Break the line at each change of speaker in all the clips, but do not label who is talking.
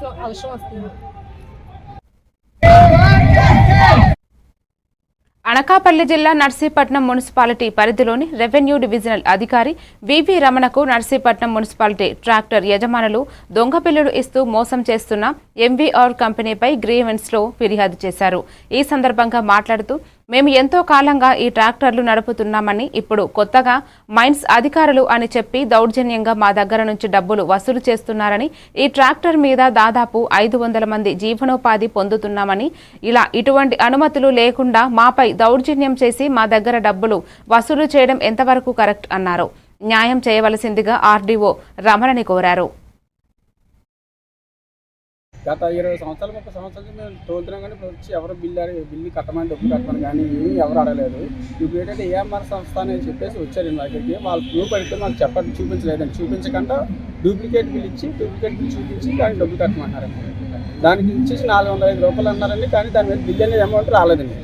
చేయాల్సిన అవసరం వస్తుంది.
అనకాపల్లి జిల్లా నర్సీపట్నం మున్సిపాలిటీ పరిధిలోని రెవెన్యూ డివిజనల్ అధికారి వివి రమణకు నర్సీపట్నం మున్సిపాలిటీ ట్రాక్టర్ యజమానులు దొంగ బిల్లులు ఇస్తూ మోసం చేస్తున్న ఎంవీఆర్ కంపెనీపై గ్రీవెన్స్లో ఫిర్యాదు చేశారు. ఈ సందర్భంగా మాట్లాడుతూ మేము ఎంతో కాలంగా ఈ ట్రాక్టర్లు నడుపుతున్నామని ఇప్పుడు కొత్తగా మైన్స్ అధికారులు అని చెప్పి దౌర్జన్యంగా మా దగ్గర నుంచి డబ్బులు వసూలు చేస్తున్నారని ఈ ట్రాక్టర్ మీద దాదాపు ఐదు వందల మంది జీవనోపాధి పొందుతున్నామని ఇలా ఇటువంటి అనుమతులు లేకుండా మాపై దౌర్జన్యం చేసి మా దగ్గర డబ్బులు వసూలు చేయడం ఎంతవరకు కరెక్ట్ అన్నారు. న్యాయం చేయవలసిందిగా ఆర్డీఓ రమణని కోరారు.
గత ఇరవై సంవత్సరాలు ముప్పై సంవత్సరాలు మేము తోలుతున్నాం కానీ ఇప్పుడు వచ్చి ఎవరు బిల్లు అడిగి బిల్లు కట్టమని డబ్బులు కట్టమని కానీ ఏమీ ఎవరు అడగలేదు. ఇప్పుడు ఏంటంటే ఏఎంఆర్ సంస్థ అని చెప్పేసి వచ్చారు మా దగ్గరికి వాళ్ళు ప్రూఫ్ అడిగితే మాకు చెప్పండి చూపించలేదండి. చూపించకుండా డూప్లికేట్ బిల్ ఇచ్చి డూప్లికేట్ బిల్ చూపించి దానికి డబ్బులు కట్టమన్నారండి దానికి ఇచ్చేసి నాలుగు వందల ఐదు రూపాయలు అన్నారండి కానీ దాని మీద బిల్ అనేది అమౌంట్ రాలేదండి.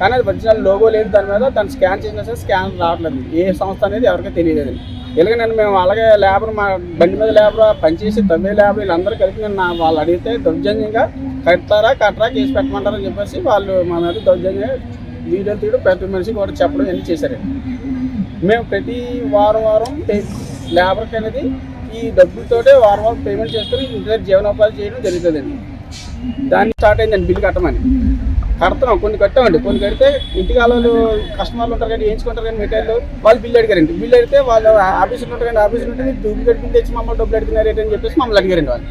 కానీ అది ఒరిజినల్ లోగో లేదు దాని మీద దాన్ని స్కాన్ చేసినా సరే స్కాన్ రావట్లేదు. ఏ సంస్థ అనేది ఎవరికీ తెలియలేదు. ఇలాగ నేను మేము అలాగే లేబర్ మా బండి మీద లేబర్ పనిచేసి తొమ్మిది లేబర్ వీళ్ళందరూ కలిపి నేను నా- వాళ్ళు అడిగితే దౌర్జన్యంగా కడతారా కట్టరా కేసు పెట్టమంటారని చెప్పేసి వాళ్ళు మా మీద దౌర్జన్యంగా వీడియోలు తీయడం ప్రతి మనిషి కూడా చెప్పడం ఇవన్నీ చేశారు. మేము ప్రతి వారం వారం లేబర్కి అనేది ఈ డబ్బులతోటే వారం వారం పేమెంట్ చేసుకుని ఇంటి దగ్గర జీవనోపాధి చేయడం జరుగుతుందండి దాన్ని స్టార్ట్ అయిందండి బిల్లు కట్టమని. కడతాం. కొన్ని కట్టామండి. కొన్ని కడితే ఇంటికి వాళ్ళు కస్టమర్లు ఉంటారు కానీ వేయించుకుంటారు కానీ మెటీరియల్ వాళ్ళు బిల్లు అడిగారండి బిల్లు అడిగితే వాళ్ళు ఆఫీసులు ఉంటారు కానీ ఆఫీసులు ఉంటే డూప్లికేట్ బిల్ తెచ్చి మమ్మల్ని డబ్బులు అడుగుతున్నారు అని చెప్పేసి మమ్మల్ని అడిగారండి వాళ్ళు.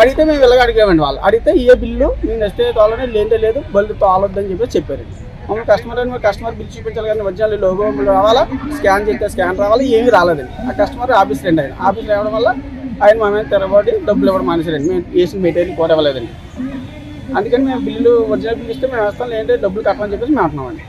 అడిగితే మేము ఇలాగ అడిగామండి వాళ్ళు. అడిగితే ఏ బిల్లు నేను నెక్స్ట్ తోలనే లేదే లేదు బల్లు తోలొద్దని చెప్పేసి చెప్పారండి మమ్మల్ని కస్టమర్ అని కస్టమర్ బిల్ చూపించాలి కానీ ఒరిజినల్ లోగో రావాలా? స్కాన్ చేస్తే స్కాన్ రావాలి? ఏమీ రాలేదండి. ఆ కస్టమర్ ఆఫీస్ రండి ఆయన. ఆఫీస్ రావడం వల్ల ఆయన మా మీద తెరబడి డబ్బులు ఇవ్వడం మానేసారండి మేము వేసిన మెటీరియల్ కూడా ఇవ్వలేదండి అందుకని మేము బిల్లు ఒరిజినల్ బిల్ ఇస్తే మేము వేస్తాం లేదంటే డబ్బులు కట్టమని చెప్పేసి మేము అంటున్నామండి